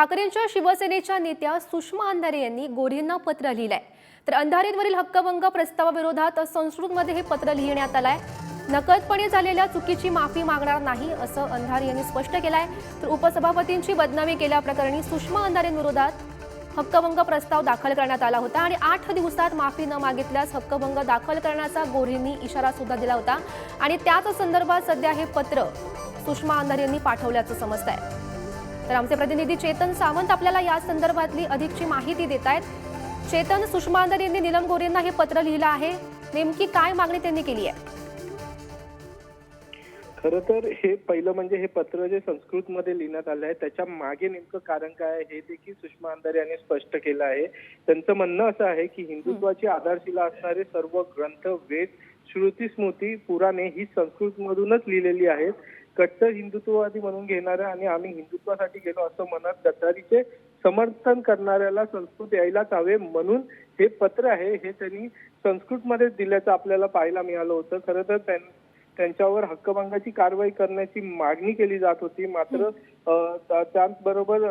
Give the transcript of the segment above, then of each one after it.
ठाकरेंच्या शिवसेनेच्या नेत्या सुषमा अंधारे यांनी गोऱ्हेंना पत्र लिहिलंय. तर अंधारेंवरील हक्कभंग प्रस्तावाविरोधात संस्कृतमध्ये हे पत्र लिहिण्यात आलंय. नकळतपणे झालेल्या चुकीची माफी मागणार नाही असं अंधारे यांनी स्पष्ट केलंय. तर उपसभापतींची बदनामी केल्याप्रकरणी सुषमा अंधारेंविरोधात हक्कभंग प्रस्ताव दाखल करण्यात आला होता आणि आठ दिवसात माफी न मागितल्यास हक्कभंग दाखल करण्याचा गोऱ्हेंनी इशारा सुद्धा दिला होता. आणि त्याच संदर्भात सध्या हे पत्र सुषमा अंधारे यांनी पाठवल्याचं समजत आहे तर आमचे प्रतिनिधी चेतन सावंत आपल्याला या संदर्भातली अधिकची माहिती देत आहेत चेतन सुषमा अंधारे यांनी नीलम गोरेंना हे पत्र लिहिलं आहे. नेमकी काय मागणी त्यांनी केली आहे? खरं तर हे पहिलं म्हणजे हे पत्र जे संस्कृत मध्ये लिहिण्यात आलं आहे त्याच्यामागे नेमकं कारण काय आहे हे देखील सुषमा अंधारे यांनी स्पष्ट केलं आहे. त्यांचं म्हणणं असं आहे की हिंदुत्वाची आधारशिला असणारे सर्व ग्रंथ वेद श्रुती स्मृती पुराणे ही संस्कृत मधूनच लिहिलेली आहेत. कट्टर हिंदुत्ववादी म्हणून घेणाऱ्या आणि आम्ही हिंदुत्वासाठी गेलो असं म्हणत गद्दारीचे समर्थन करणाऱ्याला संस्कृत यायलाच हवे म्हणून हे पत्र आहे हे त्यांनी संस्कृतमध्ये दिल्याचं आपल्याला पाहायला मिळालं होतं. खरं तर त्यांच्यावर हक्कभंगाची कारवाई करण्याची मागणी केली जात होती. मात्र त्याचबरोबर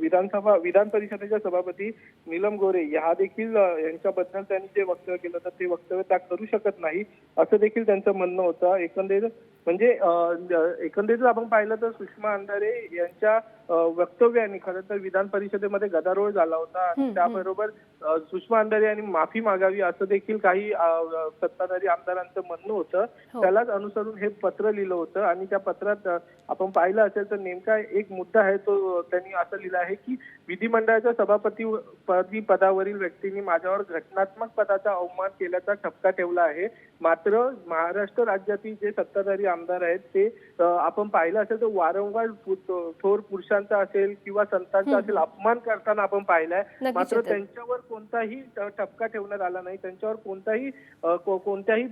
विधानसभा विधान परिषदेच्या सभापती नीलम गोरे ह्या देखील यांच्याबद्दल त्यांनी जे वक्तव्य केलं तर ते वक्तव्य त्या करू शकत नाही. असं देखील त्यांचं म्हणणं होतं. एकंदरीत म्हणजे एकंदरीत आपण पाहिलं तर सुषमा अंधारे यांच्या वक्तव्याने खरं तर विधान परिषदेमध्ये गदारोळ झाला होता. आणि त्याबरोबर सुषमा अंधारे यांनी माफी मागावी असं देखील काही सत्ताधारी आमदारांचं म्हणणं होतं. हो. त्यालाच अनुसरून हे पत्र लिहिलं होतं आणि त्या पत्रात आपण पाहिलं असेल तर नेमका एक मुद्दा आहे तो त्यांनी असं लिहिलं आहे की विधिमंडळाच्या सभापती पदी पदावरील व्यक्तींनी माझ्यावर घटनात्मक पदाचा अवमान केल्याचा ठपका ठेवला आहे. मात्र महाराष्ट्र राज्यातील जे सत्ताधारी आमदार आहेत ते आपण पाहिलं असेल तर वारंवार थोर पुरुषांचा असेल किंवा संतांचा असेल अपमान करताना आपण पाहिलाय. मात्र. त्यांच्यावर कोणताही ट- ठपका ठेवण्यात आला नाही. त्यांच्यावर कोणताही कोणत्याही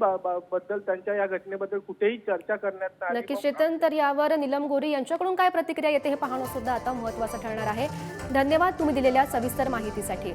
बद्दल त्यांच्या या घटनेबद्दल कुठेही चर्चा करण्यात. नक्कीच चेतन तर यावर नीलम गोरे यांच्याकडून काय प्रतिक्रिया येते हे पाहणं सुद्धा आता महत्वाचं ठरणार आहे. धन्यवाद तुम्ही दिलेल्या सविस्तर माहितीसाठी.